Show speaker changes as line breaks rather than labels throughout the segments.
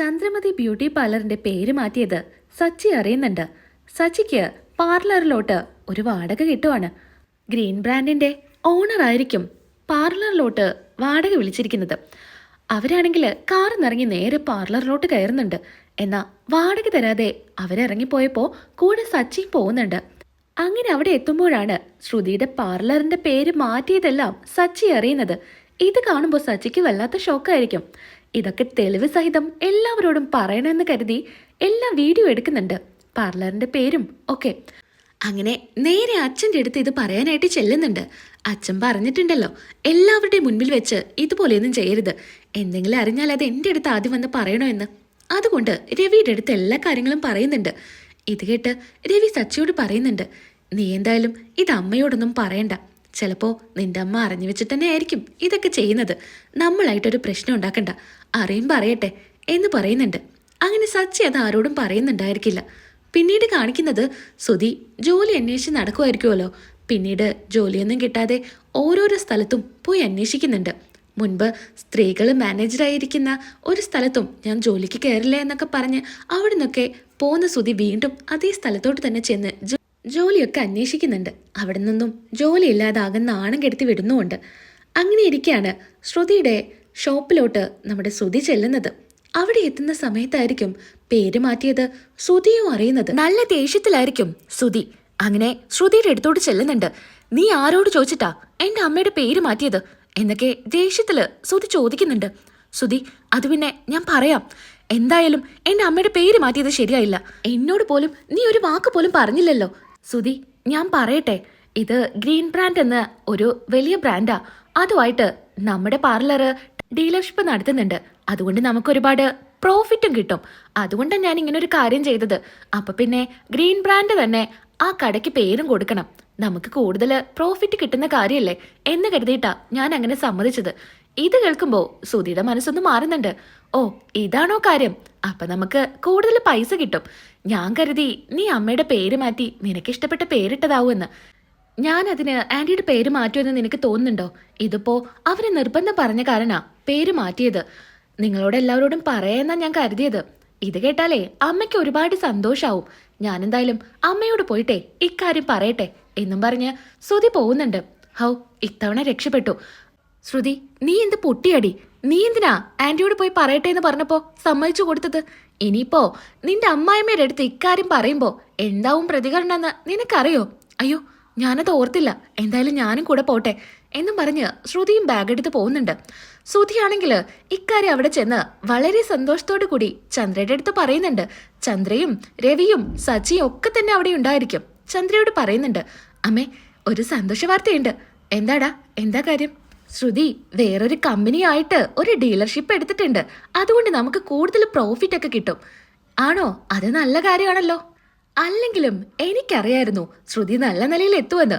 Chandramathi beauty പാർലറിന്റെ പേര് മാറ്റിയത് സച്ചി അറിയുന്നുണ്ട്. സച്ചിക്ക് പാർലറിലോട്ട് ഒരു വാടക കിട്ടുവാണ്. ഗ്രീൻ ബ്രാൻഡിന്റെ ഓണർ ആയിരിക്കും പാർലറിലോട്ട് വാടക വിളിച്ചിരിക്കുന്നത്. അവരാണെങ്കിൽ കാറിൽ നിന്നിറങ്ങി നേരെ പാർലറിലോട്ട് കയറുന്നുണ്ട്. എന്നാൽ വാടക തരാതെ അവരിറങ്ങിപ്പോയപ്പോൾ കൂടെ സച്ചി പോകുന്നുണ്ട്. അങ്ങനെ അവിടെ എത്തുമ്പോഴാണ് ശ്രുതിയുടെ പാർലറിന്റെ പേര് മാറ്റിയതെല്ലാം സച്ചി അറിയുന്നത്. ഇത് കാണുമ്പോൾ സച്ചിക്ക് വല്ലാത്ത ഷോക്കായിരിക്കും. ഇതൊക്കെ തെളിവ് സഹിതം എല്ലാവരോടും പറയണമെന്ന് കരുതി എല്ലാം വീഡിയോ എടുക്കുന്നുണ്ട്. പാർലറിന്റെ പേരും ഒക്കെ. അങ്ങനെ നേരെ അച്ഛന്റെ അടുത്ത് ഇത് പറയാനായിട്ട് ചെല്ലുന്നുണ്ട്. അച്ഛൻ പറഞ്ഞിട്ടുണ്ടല്ലോ എല്ലാവരുടെയും മുൻപിൽ വെച്ച് ഇതുപോലെയൊന്നും ചെയ്യരുത്. എന്തെങ്കിലും അറിഞ്ഞാൽ അത് എന്റെ അടുത്ത് ആദ്യം വന്ന് പറയണോ എന്ന് അതുകൊണ്ട് രവിയുടെ അടുത്ത് എല്ലാ കാര്യങ്ങളും പറയുന്നുണ്ട്. ഇത് കേട്ട് രവി സച്ചിയോട് പറയുന്നുണ്ട് നീ എന്തായാലും ഇത് അമ്മയോടൊന്നും പറയണ്ട. ചിലപ്പോൾ നിന്റെ അമ്മ അറിഞ്ഞു വെച്ചിട്ട് തന്നെ ആയിരിക്കും ഇതൊക്കെ ചെയ്യുന്നത്. നമ്മളായിട്ടൊരു പ്രശ്നം ഉണ്ടാക്കണ്ട. അറിയുമ്പോൾ പറയട്ടെ എന്ന് പറയുന്നുണ്ട്. അങ്ങനെ സച്ചി അത് ആരോടും പറയുന്നുണ്ടായിരിക്കില്ല. പിന്നീട് കാണിക്കുന്നത് സുധി ജോലി അന്വേഷിച്ച് നടക്കുമായിരിക്കുമല്ലോ. പിന്നീട് ജോലിയൊന്നും കിട്ടാതെ ഓരോരോ സ്ഥലത്തും പോയി അന്വേഷിക്കുന്നുണ്ട്. മുൻപ് സ്ത്രീകൾ മാനേജറായിരിക്കുന്ന ഒരു സ്ഥലത്തും ഞാൻ ജോലിക്ക് കയറില്ല എന്നൊക്കെ പറഞ്ഞ് അവിടെ നിന്നൊക്കെ പോകുന്ന സുധി വീണ്ടും അതേ സ്ഥലത്തോട്ട് തന്നെ ചെന്ന് ജോലിയൊക്കെ അന്വേഷിക്കുന്നുണ്ട്. അവിടെ നിന്നും ജോലിയില്ലാതാകുന്ന നാണം കെടുത്തി വിടുന്നുമുണ്ട്. അങ്ങനെ ഇരിക്കുകയാണ് ശ്രുതിയുടെ ഷോപ്പിലോട്ട് നമ്മുടെ ശ്രുതി ചെല്ലുന്നത്. അവിടെ എത്തുന്ന സമയത്തായിരിക്കും പേര് മാറ്റിയത് ശ്രുതിയും അറിയുന്നത്. നല്ല ദേഷ്യത്തിലായിരിക്കും ശ്രുതി. അങ്ങനെ ശ്രുതിയുടെ അടുത്തോട്ട് ചെല്ലുന്നുണ്ട്. നീ ആരോട് ചോദിച്ചിട്ടാ എന്റെ അമ്മയുടെ പേര് മാറ്റിയത്? എന്നൊക്കെ ദേഷ്യത്തിൽ ശ്രുതി ചോദിക്കുന്നുണ്ട്. ശ്രുതി അത് പിന്നെ ഞാൻ പറയാം. എന്തായാലും എന്റെ അമ്മയുടെ പേര് മാറ്റിയത് ശരിയായില്ല. എന്നോട് പോലും നീ ഒരു വാക്ക് പോലും പറഞ്ഞില്ലല്ലോ. ശ്രുതി ഞാൻ പറയട്ടെ. ഇത് ഗ്രീൻ ബ്രാൻഡ് എന്ന ഒരു വലിയ ബ്രാൻഡാ. അതുമായിട്ട് നമ്മുടെ പാർലർ ഡീലർഷിപ്പ് നടത്തുന്നുണ്ട്. അതുകൊണ്ട് നമുക്ക് ഒരുപാട് പ്രോഫിറ്റും കിട്ടും. അതുകൊണ്ടാണ് ഞാൻ ഇങ്ങനെ ഒരു കാര്യം ചെയ്തത്. അപ്പൊ പിന്നെ ഗ്രീൻ ബ്രാൻഡ് തന്നെ ആ കടയ്ക്ക് പേരും കൊടുക്കണം. നമുക്ക് കൂടുതൽ പ്രോഫിറ്റ് കിട്ടുന്ന കാര്യമല്ലേ എന്ന് കരുതിയിട്ടാ ഞാൻ അങ്ങനെ സമ്മതിച്ചത്. ഇത് കേൾക്കുമ്പോൾ സുധിയുടെ മനസ്സൊന്ന് മാറുന്നുണ്ട്. ഓ ഇതാണോ കാര്യം? അപ്പൊ നമുക്ക് കൂടുതൽ പൈസ കിട്ടും. ഞാൻ കരുതി നീ അമ്മയുടെ പേര് മാറ്റി നിനക്ക് ഇഷ്ടപ്പെട്ട പേരിട്ടതാവുമെന്ന്. ഞാൻ അതിന് ആന്റിയുടെ പേര് മാറ്റുമെന്ന് നിനക്ക് തോന്നുന്നുണ്ടോ? ഇതിപ്പോ അവരെ നിർബന്ധം പറഞ്ഞ കാരണ. പേര് മാറ്റിയത്. നിങ്ങളോട് എല്ലാവരോടും പറയാന്നാ ഞാൻ കരുതിയത്. ഇത് കേട്ടാലേ അമ്മയ്ക്ക് ഒരുപാട് സന്തോഷാവും. ഞാനെന്തായാലും അമ്മയോട് പോയിട്ടെ ഇക്കാര്യം പറയട്ടെ എന്നും പറഞ്ഞ് ശ്രുതി പോകുന്നുണ്ട്. ഹൗ ഇത്തവണ രക്ഷപ്പെട്ടു. ശ്രുതി നീ എന്ത് പൊട്ടിയടി? നീ എന്തിനാ ആന്റിയോട് പോയി പറയട്ടെ എന്ന് പറഞ്ഞപ്പോ സമ്മതിച്ചു കൊടുത്തത്? ഇനിയിപ്പോ നിന്റെ അമ്മായിമ്മയുടെ അടുത്ത് ഇക്കാര്യം പറയുമ്പോ എന്താവും പ്രതികരണം എന്ന് നിനക്കറിയോ? അയ്യോ ഞാനത് ഓർത്തില്ല. എന്തായാലും ഞാനും കൂടെ പോട്ടെ എന്നും പറഞ്ഞ് ശ്രുതിയും ബാഗ് എടുത്ത് പോകുന്നുണ്ട്. ശ്രുതിയാണെങ്കിൽ ഇക്കാര്യം അവിടെ ചെന്ന് വളരെ സന്തോഷത്തോടു കൂടി ചന്ദ്രയുടെ അടുത്ത് പറയുന്നുണ്ട്. ചന്ദ്രയും രവിയും സച്ചിയും ഒക്കെ തന്നെ അവിടെ ഉണ്ടായിരിക്കും. ചന്ദ്രയോട് പറയുന്നുണ്ട് അമ്മേ ഒരു സന്തോഷ വാർത്തയുണ്ട് എന്താടാ? എന്താ കാര്യം? ശ്രുതി വേറൊരു കമ്പനി ആയിട്ട് ഒരു ഡീലർഷിപ്പ് എടുത്തിട്ടുണ്ട്. അതുകൊണ്ട് നമുക്ക് കൂടുതൽ പ്രോഫിറ്റ് ഒക്കെ കിട്ടും. ആണോ? അത് നല്ല കാര്യമാണല്ലോ. അല്ലെങ്കിലും എനിക്കറിയായിരുന്നു ശ്രുതി നല്ല നിലയിൽ എത്തുമെന്ന്.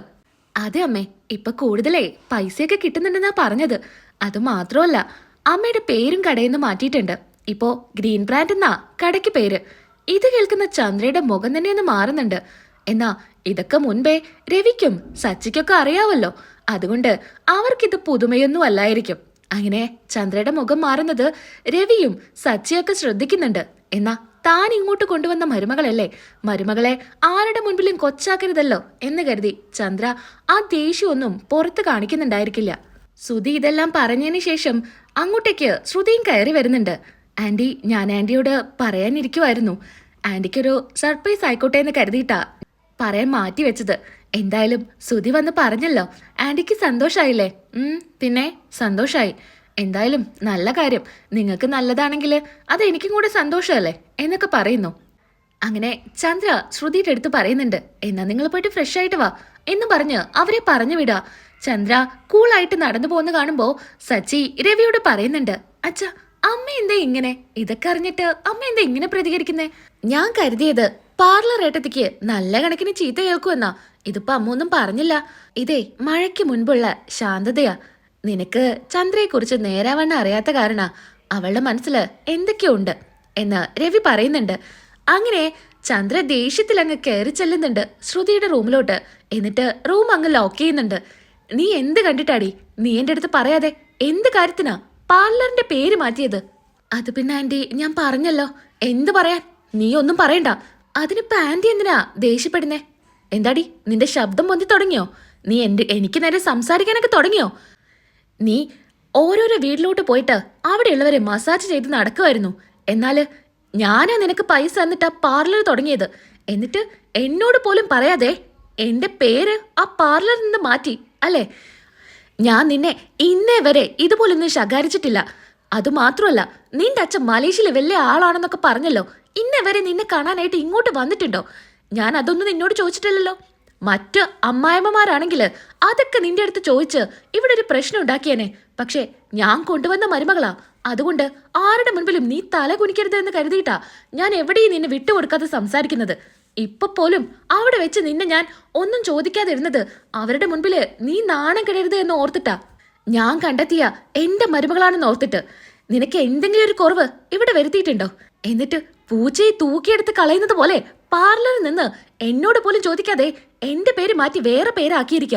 അതെ അമ്മേ ഇപ്പൊ കൂടുതലേ പൈസയൊക്കെ കിട്ടുന്നുണ്ടെന്നാ പറഞ്ഞത്. അത് മാത്രമല്ല അമ്മയുടെ പേരും കടയിൽ മാറ്റിയിട്ടുണ്ട്. ഇപ്പോ ഗ്രീൻ ബ്രാൻഡ് എന്നാ കടയ്ക്ക് പേര്. ഇത് കേൾക്കുന്ന ചന്ദ്രയുടെ മുഖം തന്നെ ഒന്ന് മാറുന്നുണ്ട്. എന്നാ ഇതൊക്കെ മുൻപേ രവിക്കും സച്ചിക്കൊക്കെ അറിയാവല്ലോ. അതുകൊണ്ട് അവർക്കിത് പുതുമയൊന്നും അല്ലായിരിക്കും. അങ്ങനെ ചന്ദ്രയുടെ മുഖം മാറുന്നത് രവിയും സച്ചിയൊക്കെ ശ്രദ്ധിക്കുന്നുണ്ട്. എന്നാ താൻ ഇങ്ങോട്ട് കൊണ്ടുവന്ന മരുമകളല്ലേ? മരുമകളെ ആരുടെ മുൻപിലും കൊച്ചാക്കരുതല്ലോ എന്ന് കരുതി ചന്ദ്ര ആ ദേഷ്യമൊന്നും പുറത്ത് കാണിക്കുന്നുണ്ടായിരിക്കില്ല. ശ്രുതി ഇതെല്ലാം പറഞ്ഞതിന് ശേഷം അങ്ങോട്ടേക്ക് ശ്രുതിയും കയറി വരുന്നുണ്ട്. ആന്റി ഞാൻ ആന്റിയോട് പറയാനിരിക്കുമായിരുന്നു ആന്റിക്കൊരു സർപ്രൈസ് ആയിക്കോട്ടെ എന്ന് കരുതിയിട്ടാ പറയാൻ മാറ്റി വെച്ചത്. എന്തായാലും ശ്രുതി വന്ന് പറഞ്ഞല്ലോ ആന്റിക്ക് സന്തോഷായില്ലേ? ഉം പിന്നെ? സന്തോഷായി. എന്തായാലും നല്ല കാര്യം. നിങ്ങൾക്ക് നല്ലതാണെങ്കിൽ അത് എനിക്കും കൂടെ സന്തോഷമല്ലേ? എന്നൊക്കെ പറയുന്നു. അങ്ങനെ ചന്ദ്ര ശ്രുതിയുടെ അടുത്ത് പറയുന്നുണ്ട് എന്നാ നിങ്ങൾ പോയിട്ട് ഫ്രഷ് ആയിട്ട് വാ. എന്ന് പറഞ്ഞ് അവരെ പറഞ്ഞു വിടാ. ചന്ദ്ര കൂളായിട്ട് നടന്നു പോകുന്ന കാണുമ്പോ സച്ചി രവിയോട് പറയുന്നുണ്ട് അച്ഛ അമ്മ എന്താ ഇങ്ങനെ? ഇതൊക്കെ അറിഞ്ഞിട്ട് അമ്മ എന്താ ഇങ്ങനെ പ്രതികരിക്കുന്നേ? ഞാൻ കരുതിയത് പാർലർ ഏട്ടത്തിക്ക് നല്ല കണക്കിന് ചീത്ത കേൾക്കുമെന്നാ. ഇതിപ്പോ അമ്മ ഒന്നും പറഞ്ഞില്ല. ഇതേ മഴയ്ക്ക് മുൻപുള്ള ശാന്തതയാ. നിനക്ക് ചന്ദ്രയെക്കുറിച്ച് നേരാവണ്ണം അറിയാത്ത കാരണ അവളുടെ മനസ്സിൽ എന്തൊക്കെയോ ഉണ്ട് എന്ന് രവി പറയുന്നുണ്ട്. അങ്ങനെ ചന്ദ്ര ദേഷ്യത്തിൽ അങ്ങ് കയറി ചെല്ലുന്നുണ്ട് ശ്രുതിയുടെ റൂമിലോട്ട്. എന്നിട്ട് റൂം അങ്ങ് ലോക്ക് ചെയ്യുന്നുണ്ട്. നീ എന്ത് കണ്ടിട്ടാടി? നീ എന്റെ അടുത്ത് പറയാതെ എന്ത് കാര്യത്തിനാ പാർലറിന്റെ പേര് മാറ്റിയത്? അത് പിന്നെ ആന്റി ഞാൻ പറഞ്ഞല്ലോ. എന്ത് പറയാൻ? നീ ഒന്നും പറയണ്ട. അതിനിപ്പോ ആന്റി എന്തിനാ ദേഷ്യപ്പെടുന്നേ? എന്താടി നിന്റെ ശബ്ദം പൊന്തി തുടങ്ങിയോ? നീ എന്റെ എനിക്ക് നേരെ സംസാരിക്കാനൊക്കെ തുടങ്ങിയോ? നീ ഓരോരോ വീട്ടിലോട്ട് പോയിട്ട് അവിടെയുള്ളവരെ മസാജ് ചെയ്ത് നടക്കുമായിരുന്നു എന്നാൽ ഞാനാ നിനക്ക് പൈസ തന്നിട്ട് ആ പാർലർ തുടങ്ങിയത്. എന്നിട്ട് എന്നോട് പോലും പറയാതെ എന്റെ പേര് ആ പാർലറിൽ നിന്ന് മാറ്റി അല്ലേ? ഞാൻ നിന്നെ ഇന്നേ വരെ ഇതുപോലൊന്നും ശകാരിച്ചിട്ടില്ല. അതുമാത്രമല്ല നിന്റെ അച്ഛൻ മലേഷ്യയിലെ വലിയ ആളാണെന്നൊക്കെ പറഞ്ഞല്ലോ. ഇന്നേ വരെ നിന്നെ കാണാനായിട്ട് ഇങ്ങോട്ട് വന്നിട്ടുണ്ടോ? ഞാൻ അതൊന്നും നിന്നോട് ചോദിച്ചിട്ടില്ലല്ലോ. മറ്റ് അമ്മായമ്മമാരാണെങ്കിൽ അതൊക്കെ നിന്റെ അടുത്ത് ചോദിച്ച് ഇവിടെ ഒരു പ്രശ്നം ഉണ്ടാക്കിയേനെ. പക്ഷേ ഞാൻ കൊണ്ടുവന്ന മരുമകളാ. അതുകൊണ്ട് ആരുടെ മുൻപിലും നീ തല കുനിക്കരുത് എന്ന് കരുതിയിട്ടാ ഞാൻ എവിടെയും നിന്നെ വിട്ടുകൊടുക്കാതെ സംസാരിക്കുന്നത്. ഇപ്പൊ പോലും അവിടെ വെച്ച് നിന്നെ ഞാൻ ഒന്നും ചോദിക്കാതെ ഇരുന്നത് അവരുടെ മുൻപിൽ നീ നാണം കിടരുത് എന്ന് ഓർത്തിട്ടാ. ഞാൻ കണ്ടെത്തിയ എന്റെ മരുമകളാണെന്ന് ഓർത്തിട്ട് നിനക്ക് എന്തെങ്കിലും ഒരു കുറവ് ഇവിടെ വരുത്തിയിട്ടുണ്ടോ? എന്നിട്ട് പൂച്ചയെ തൂക്കിയെടുത്ത് കളയുന്നത് പോലെ പാർലറിൽ നിന്ന് എന്നോട് പോലും ചോദിക്കാതെ എന്റെ പേര് മാറ്റി വേറെ പേരാക്കിയിരിക്ക.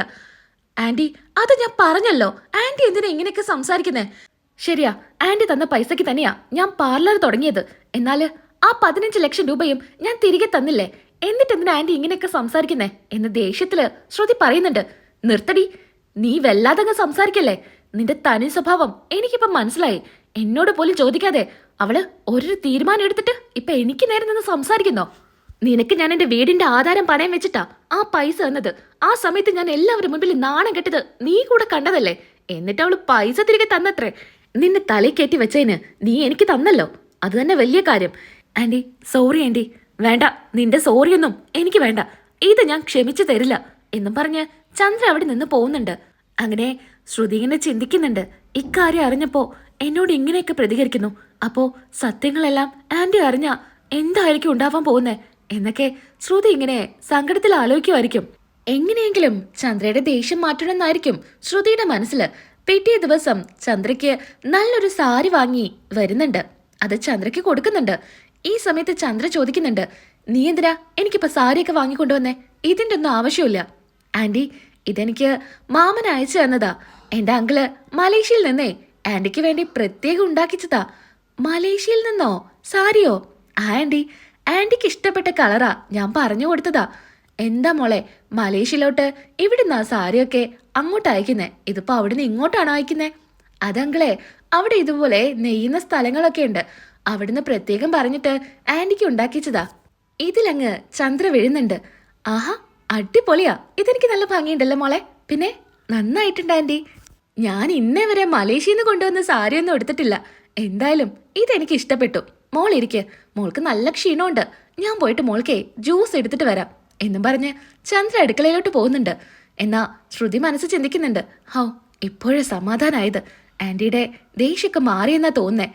ആന്റി അത് ഞാൻ പറഞ്ഞല്ലോ. ആന്റി എന്തിനാ ഇങ്ങനെയൊക്കെ സംസാരിക്കുന്നേ? ശരിയാ ആന്റി തന്ന പൈസക്ക് തന്നെയാ ഞാൻ പാർലർ തുടങ്ങിയത്. എന്നാൽ ആ പതിനഞ്ച് ലക്ഷം രൂപയും ഞാൻ തിരികെ തന്നില്ലേ? എന്നിട്ട് എന്തിനാ ആന്റി ഇങ്ങനെയൊക്കെ സംസാരിക്കുന്നേ? എന്ന് ദേഷ്യത്തിൽ ശ്രുതി പറയുന്നുണ്ട്. നിർത്തടി നീ വല്ലാതങ്ങ് സംസാരിക്കല്ലേ? നിന്റെ തനി സ്വഭാവം എനിക്കിപ്പം മനസ്സിലായി. എന്നോട് പോലും ചോദിക്കാതെ അവൾ ഒരു തീരുമാനം എടുത്തിട്ട് ഇപ്പൊ എനിക്ക് നേരെ നിന്ന് സംസാരിക്കുന്നോ? നിനക്ക് ഞാൻ എന്റെ വീടിന്റെ ആധാരം പണയം വെച്ചിട്ടാ. ആ പൈസ തന്നത്. ആ സമയത്ത് ഞാൻ എല്ലാവരും മുമ്പിൽ നാണം കെട്ടത് നീ കൂടെ കണ്ടതല്ലേ? എന്നിട്ട് അവൾ പൈസ തിരികെ തന്നത്രേ. നിന്നെ തലയിൽ കയറ്റി വെച്ചതിന് നീ എനിക്ക് തന്നല്ലോ. അത് തന്നെ വലിയ കാര്യം. Aunty sorry aunty. വേണ്ട നിന്റെ സോറിയൊന്നും എനിക്ക് വേണ്ട. ഇത് ഞാൻ ക്ഷമിച്ചു തരില്ല എന്നും പറഞ്ഞ് ചന്ദ്ര അവിടെ നിന്ന് പോകുന്നുണ്ട്. അങ്ങനെ ശ്രുതി ഇങ്ങനെ ചിന്തിക്കുന്നുണ്ട്. ഇക്കാര്യം അറിഞ്ഞപ്പോ എന്നോട് ഇങ്ങനെയൊക്കെ പ്രതികരിക്കുന്നു. അപ്പോ സത്യങ്ങളെല്ലാം ആന്റി അറിഞ്ഞ എന്തായിരിക്കും ഉണ്ടാവാൻ പോകുന്നേ? എന്നൊക്കെ ശ്രുതി ഇങ്ങനെ സങ്കടത്തിൽ ആലോചിക്കുമായിരിക്കും. എങ്ങനെയെങ്കിലും ചന്ദ്രയുടെ ദേഷ്യം മാറ്റണമെന്നായിരിക്കും ശ്രുതിയുടെ മനസ്സിൽ. പിറ്റേ ദിവസം ചന്ദ്രയ്ക്ക് നല്ലൊരു സാരി വാങ്ങി വരുന്നുണ്ട്. അത് ചന്ദ്രയ്ക്ക് കൊടുക്കുന്നുണ്ട്. ഈ സമയത്ത് ചന്ദ്ര ചോദിക്കുന്നുണ്ട് നീ എന്തിനാ എനിക്കിപ്പോ സാരിയൊക്കെ വാങ്ങിക്കൊണ്ടുവന്നേ? ഇതിന്റെ ഒന്നും ആവശ്യമില്ല. ആന്റി ഇതെനിക്ക് മാമൻ അയച്ചു തന്നതാ. എന്റെ അങ്കിൾ മലേഷ്യയിൽ നിന്നേ ആന്റിക്ക് വേണ്ടി പ്രത്യേകം ഉണ്ടാക്കിച്ചതാ. മലേഷ്യയിൽ നിന്നോ? സാരിയോ? ആ ആന്റി ആന്റിക്ക് ഇഷ്ടപ്പെട്ട കളറാ ഞാൻ പറഞ്ഞു കൊടുത്തതാ. എന്താ മോളെ മലേഷ്യയിലോട്ട് ഇവിടുന്ന് ആ സാരിയൊക്കെ അങ്ങോട്ട് അയക്കുന്നേ? ഇതിപ്പോ അവിടുന്ന് ഇങ്ങോട്ടാണോ അയക്കുന്നേ? അതങ്കളെ അവിടെ ഇതുപോലെ നെയ്യുന്ന സ്ഥലങ്ങളൊക്കെ ഉണ്ട്. അവിടുന്ന് പ്രത്യേകം പറഞ്ഞിട്ട് ആന്റിക്ക് ഉണ്ടാക്കിച്ചതാ. ഇതിലങ്ങ് ചന്ദ്ര വീഴുന്നുണ്ട്. ആഹാ അടിപൊളിയാ. ഇതെനിക്ക് നല്ല ഭംഗിയുണ്ടല്ലോ മോളെ. പിന്നെ നന്നായിട്ടുണ്ട് ആന്റി ഞാൻ ഇന്നേ വരെ മലേഷ്യയിൽ നിന്ന് കൊണ്ടുവന്ന സാരിയൊന്നും എടുത്തിട്ടില്ല. എന്തായാലും ഇതെനിക്ക് ഇഷ്ടപ്പെട്ടു. മോൾ മോൾക്ക് നല്ല ക്ഷീണമുണ്ട്. ഞാൻ പോയിട്ട് മോൾക്കേ ജ്യൂസ് എടുത്തിട്ട് വരാം. എന്നും പറഞ്ഞ് ചന്ദ്ര അടുക്കളയിലോട്ട് പോകുന്നുണ്ട്. എന്നാ ശ്രുതി മനസ്സ് ചിന്തിക്കുന്നുണ്ട്. ഹൗ ഇപ്പോഴേ സമാധാനായത്. ആന്റിയുടെ ദേഷ്യമൊക്കെ മാറിയെന്നാ തോന്നുന്നേ.